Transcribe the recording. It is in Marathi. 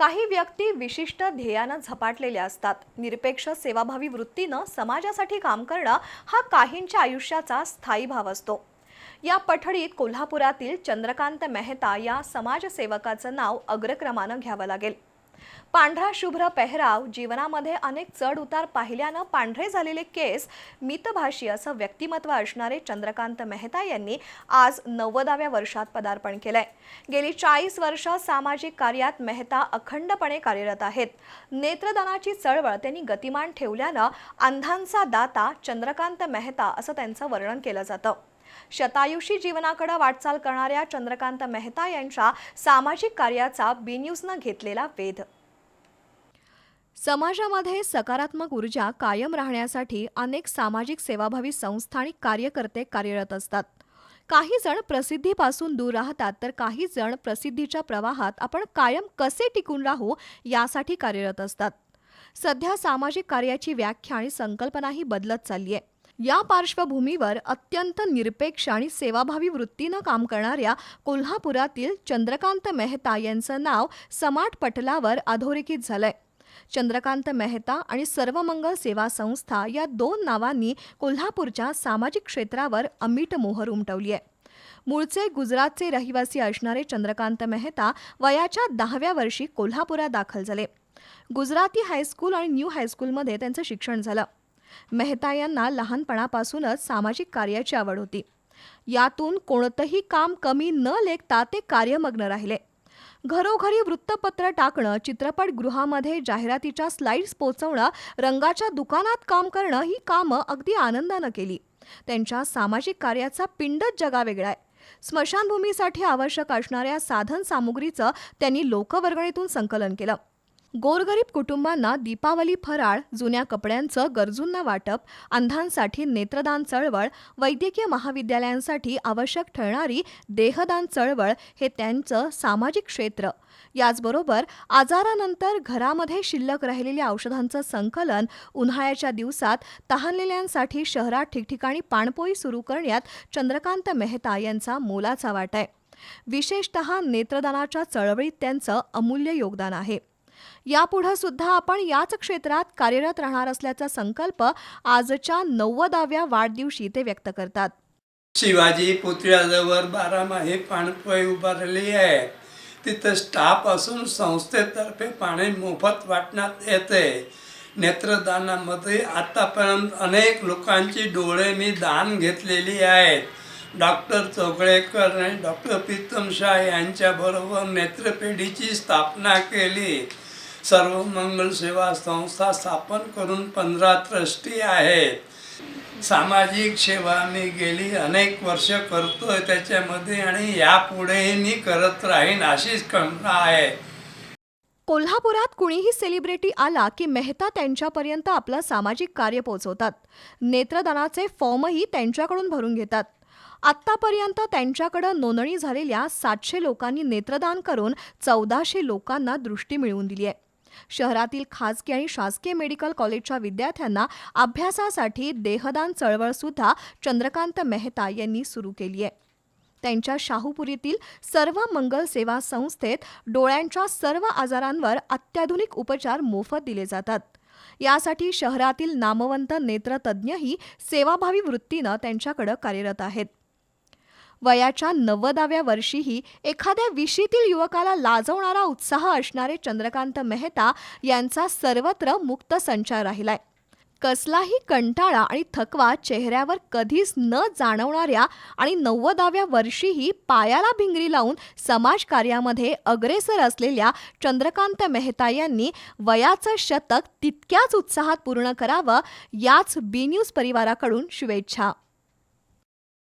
काही व्यक्ती विशिष्ट ध्येयानं झपाटलेल्या असतात. निरपेक्ष सेवाभावी वृत्तीनं समाजासाठी काम करणं हा काहींच्या आयुष्याचा स्थायी भाव असतो. या पठडीत कोल्हापुरातील चंद्रकांत मेहता या समाजसेवकाचं नाव अग्रक्रमानं घ्यावं लागेल. पांढरा शुभ्र पेहराव जीवनामध्ये अनेक चढ उतार पाहिल्यानं पांढरे झालेले केस मितभाषी असं व्यक्तिमत्व असणारे चंद्रकांत मेहता यांनी आज नव्वदाव्या वर्षात पदार्पण केलंय. गेली चाळीस वर्ष सामाजिक कार्यात मेहता अखंडपणे कार्यरत आहेत. नेत्रदानाची चळवळ त्यांनी गतिमान ठेवल्यानं अंधांचा दाता चंद्रकांत मेहता असं त्यांचं वर्णन केलं जातं. शतायुषी जीवनाकडे वाटचाल करणाऱ्या चंद्रकांत मेहता यांच्या सामाजिक कार्याचा बी न्यूजनं घेतलेला वेध. समाजामध्ये सकारात्मक ऊर्जा कायम राहण्यासाठी अनेक सामाजिक सेवाभावी संस्था आणि कार्यकर्ते कार्यरत असतात. काही जण प्रसिद्धीपासून दूर राहतात तर काही जण प्रसिद्धीच्या प्रवाहात आपण कायम कसे टिकून राहू यासाठी कार्यरत असतात. सध्या सामाजिक कार्याची व्याख्या आणि संकल्पनाही बदलत चालली आहे. या पार्श्वभूमीवर अत्यंत निरपेक्ष आणि सेवाभावी वृत्तीनं काम करणाऱ्या कोल्हापुरातील चंद्रकांत मेहता यांचं नाव समाट पटलावर अधोरेखित झालंय. चंद्रकांत मेहता आणि सर्वमंगल सेवा संस्था या दोन नावांनी कोल्हापूरच्या सामाजिक क्षेत्रावर अमीट मोहर उमटवली आहे मूळचे गुजरातचे रहिवासी असणारे चंद्रकांत मेहता वयाच्या दहाव्या वर्षी कोल्हापुरात दाखल झाले. गुजराती हायस्कूल आणि न्यू हायस्कूलमध्ये त्यांचं शिक्षण झालं. मेहता यांना लहानपणापासूनच सामाजिक कार्याची आवड होती. यातून कोणतंही काम कमी न लेखता ते कार्यमग्न राहिले. घरोघरी वृत्तपत्र टाकणं चित्रपटगृहामध्ये जाहिरातीच्या स्लाइड्स पोचवणं रंगाच्या दुकानात काम करणं ही कामं अगदी आनंदानं केली. त्यांच्या सामाजिक कार्याचा पिंडच जगावेगळा आहे. स्मशानभूमीसाठी आवश्यक असणाऱ्या साधन सामुग्रीचं त्यांनी लोकवर्गणीतून संकलन केलं. गोरगरीब कुटुंबांना दीपावली फराळ जुन्या कपड्यांचं गरजूंना वाटप अंधांसाठी नेत्रदान चळवळ वैद्यकीय महाविद्यालयांसाठी आवश्यक ठरणारी देहदान चळवळ हे त्यांचं सामाजिक क्षेत्र. याचबरोबर आजारानंतर घरामध्ये शिल्लक राहिलेल्या औषधांचं संकलन उन्हाळ्याच्या दिवसात तहानलेल्यांसाठी शहरात ठिकठिकाणी पाणपोई सुरू करण्यात चंद्रकांत मेहता यांचा मोलाचा वाटा आहे. विशेषतः नेत्रदानाच्या चळवळीत त्यांचं अमूल्य योगदान आहे. यापुढे सुद्धा आपण याच क्षेत्रात कार्यरत राहणार असल्याचा संकल्प आजच्या नव्वदाव्या वाढदिवशी ते व्यक्त करतात. शिवाजी पुतळ्याजवळ बारामाही पाणपोई उभारली आहे. तिथं स्टाफ असून संस्थेतर्फे पाणी मोफत वाटण्यात येते. नेत्रदानामध्ये आतापर्यंत अनेक लोकांची डोळे मी दान घेतलेली आहेत. डॉक्टर चोगळेकर आणि डॉक्टर प्रीतम शाह यांच्याबरोबर नेत्रपेढीची स्थापना केली. सर्व मंगल सेवा संस्था स्थापन करून पंधरा ट्रस्टी आहेत. सामाजिक सेवा मी गेली अनेक वर्ष करतोय त्याच्यामध्ये आणि यापुढेही मी करत राहीन अशीच कल्पना आहे. कोल्हापुरात कुणीही सेलिब्रिटी आला की मेहता त्यांच्यापर्यंत आपलं सामाजिक कार्य पोहोचवतात. नेत्रदानाचे फॉर्मही त्यांच्याकडून भरून घेतात. आत्तापर्यंत त्यांच्याकडं नोंदणी झालेल्या सातशे लोकांनी नेत्रदान करून चौदाशे लोकांना दृष्टी मिळवून दिली आहे. शहरातील खाजगी आणि शासकीय मेडिकल कॉलेजच्या विद्यार्थ्यांना अभ्यासासाठी देहदान चळवळ सुद्धा चंद्रकांत मेहता यांनी सुरू केली आहे. त्यांच्या शाहूपुरीतील सर्व मंगल सेवा संस्थेत डोळ्यांच्या सर्व आजारांवर अत्याधुनिक उपचार मोफत दिले जातात. यासाठी शहरातील नामवंत नेत्रतज्ञही सेवाभावी वृत्तीनं त्यांच्याकडे कार्यरत आहेत. वयाच्या नव्वदाव्या वर्षीही एखाद्या विशीतील युवकाला लाजवणारा उत्साह असणारे चंद्रकांत मेहता यांचा सर्वत्र मुक्त संचार राहिलाय. कसलाही कंटाळा आणि थकवा चेहऱ्यावर कधीच न जाणवणाऱ्या आणि नव्वदाव्या वर्षीही पायाला भिंगरी लावून समाजकार्यामध्ये अग्रेसर असलेल्या चंद्रकांत मेहता यांनी वयाचं शतक तितक्याच उत्साहात पूर्ण करावं याच बी न्यूज परिवाराकडून शुभेच्छा.